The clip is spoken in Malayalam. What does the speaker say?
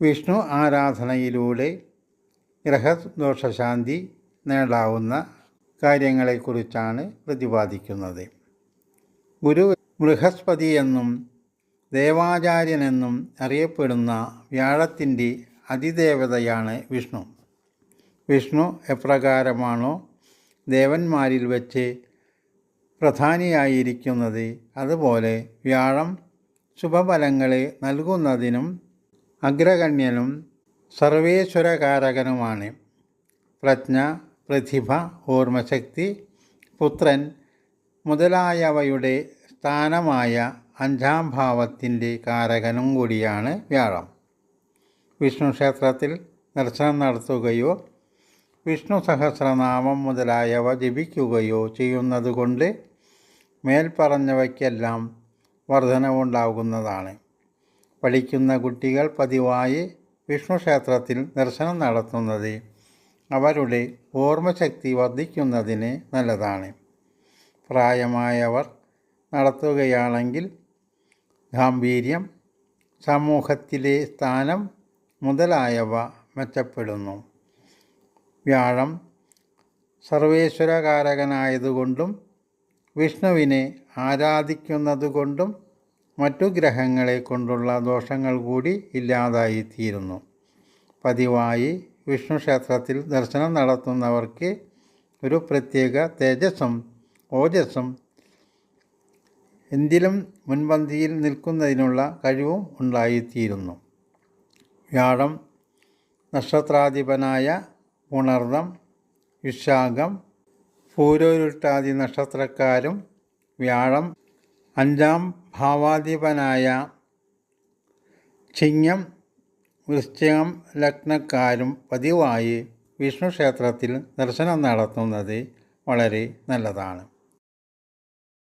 വിഷ്ണു ആരാധനയിലൂടെ ഗ്രഹദോഷശാന്തി നേടാവുന്ന കാര്യങ്ങളെക്കുറിച്ചാണ് പ്രതിപാദിക്കുന്നത്. ഗുരു ബൃഹസ്പതി എന്നും ദേവാചാര്യനെന്നും അറിയപ്പെടുന്ന വ്യാഴത്തിന്റെ അതിദേവതയാണ് വിഷ്ണു. വിഷ്ണു എപ്രകാരമാണോ ദേവന്മാരിൽ വെച്ച് പ്രധാനിയായിരിക്കുന്നത് അതുപോലെ വ്യാഴം ശുഭഫലങ്ങളെ നൽകുന്നതിനും അഗ്രഗണ്യനും സർവേശ്വരകാരകനുമാണ്. പ്രജ്ഞ പ്രതിഭ ഓർമ്മശക്തി പുത്രൻ മുതലായവയുടെ സ്ഥാനമായ അഞ്ചാം ഭാവത്തിന്റെ കാരകനും കൂടിയാണ് വ്യാഴം. വിഷ്ണു ക്ഷേത്രത്തിൽ ദർശനം നടത്തുകയോ വിഷ്ണു സഹസ്രനാമം മുതലായവ ജപിക്കുകയോ ചെയ്യുന്നതുകൊണ്ട് മേൽപ്പറഞ്ഞവയ്ക്കെല്ലാം വർധനവുണ്ടാകുന്നതാണ്. പഠിക്കുന്ന കുട്ടികൾ പതിവായി വിഷ്ണു ക്ഷേത്രത്തിൽ ദർശനം നടത്തുന്നത് അവരുടെ ഓർമ്മശക്തി വർദ്ധിക്കുന്നതിന് നല്ലതാണ്. പ്രായമായവർ നടത്തുകയാണെങ്കിൽ ഗാംഭീര്യം സമൂഹത്തിലെ സ്ഥാനം മുതലായവ മെച്ചപ്പെടുന്നു. വ്യാഴം സർവേശ്വരകാരകനായതുകൊണ്ടും വിഷ്ണുവിനെ ആരാധിക്കുന്നതുകൊണ്ടും മറ്റു ഗ്രഹങ്ങളെ കൊണ്ടുള്ള ദോഷങ്ങൾ കൂടി ഇല്ലാതായിത്തീരുന്നു. പതിവായി വിഷ്ണു ക്ഷേത്രത്തിൽ ദർശനം നടത്തുന്നവർക്ക് ഒരു പ്രത്യേക തേജസ്സും ഓജസ്സും എന്തിലും മുൻപന്തിയിൽ നിൽക്കുന്നതിനുള്ള കഴിവും ഉണ്ടായിത്തീരുന്നു. വ്യാഴം നക്ഷത്രാധിപനായ ഉണർദം വിശാഖം പൂരോരുട്ടാദി നക്ഷത്രക്കാരും വ്യാഴം അഞ്ചാം ഭാവാധിപനായ ചിങ്ങം വൃശ്ചികം ലഗ്നക്കാരും പതിവായി വിഷ്ണു ക്ഷേത്രത്തിൽ ദർശനം നടത്തുന്നത് വളരെ നല്ലതാണ്.